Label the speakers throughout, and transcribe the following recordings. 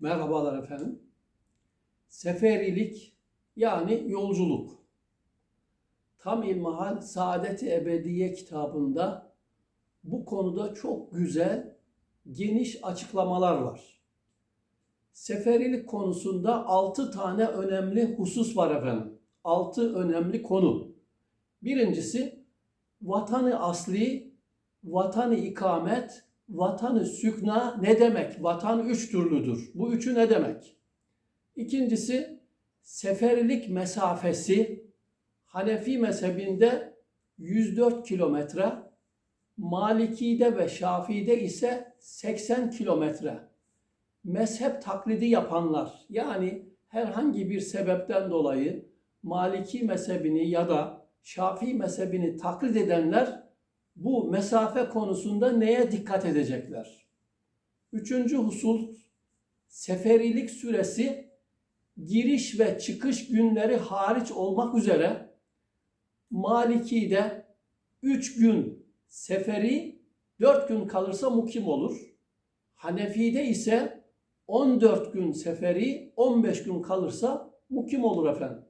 Speaker 1: Merhabalar efendim. Seferilik yani yolculuk. Tam İlmihal Saadet-i Ebediye kitabında bu konuda çok güzel, geniş açıklamalar var. Seferilik konusunda altı tane önemli husus var efendim. Altı önemli konu. Birincisi vatanı asli, vatanı ikamet, vatanı sükna ne demek? Vatan üç türlüdür. Bu üçü ne demek? İkincisi seferlik mesafesi Hanefi mezhebinde 104 kilometre, Maliki'de ve Şafii'de ise 80 kilometre. Mezhep taklidi yapanlar yani herhangi bir sebepten dolayı Maliki mezhebini ya da Şafii mezhebini taklit edenler bu mesafe konusunda neye dikkat edecekler? Üçüncü husus seferilik süresi giriş ve çıkış günleri hariç olmak üzere Maliki'de 3 gün seferi 4 gün kalırsa mukim olur. Hanefi'de ise 14 gün seferi 15 gün kalırsa mukim olur efendim.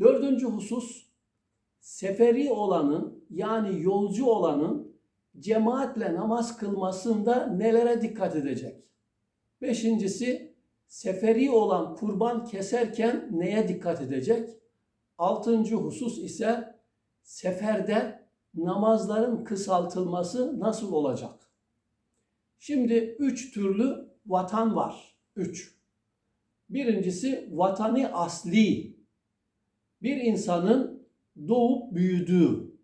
Speaker 1: Dördüncü husus seferi olanın yani yolcu olanın cemaatle namaz kılmasında nelere dikkat edecek? Beşincisi seferi olan kurban keserken neye dikkat edecek? Altıncı husus ise seferde namazların kısaltılması nasıl olacak? Şimdi üç türlü vatan var. Üç. Birincisi vatanı asli. Bir insanın doğup büyüdüğü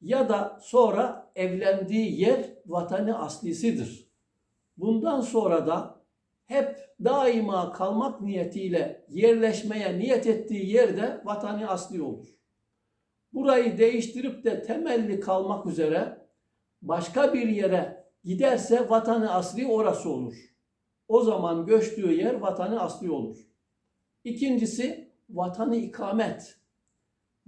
Speaker 1: ya da sonra evlendiği yer vatanı aslisidir. Bundan sonra da hep daima kalmak niyetiyle yerleşmeye niyet ettiği yerde vatanı asli olur. Burayı değiştirip de temelli kalmak üzere başka bir yere giderse vatanı asli orası olur. O zaman göçtüğü yer vatanı asli olur. İkincisi vatanı ikamet.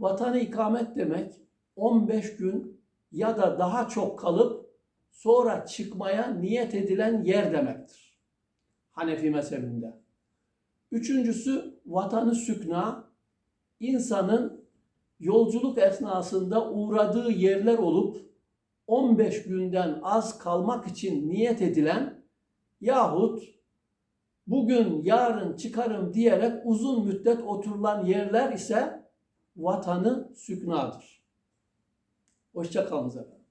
Speaker 1: Vatanı ikamet demek 15 gün ya da daha çok kalıp sonra çıkmaya niyet edilen yer demektir. Hanefi mezhebinde. Üçüncüsü vatanı sükna, insanın yolculuk esnasında uğradığı yerler olup 15 günden az kalmak için niyet edilen yahut bugün yarın çıkarım diyerek uzun müddet oturulan yerler ise vatanı süknadır. Hoşça kalınız efendim.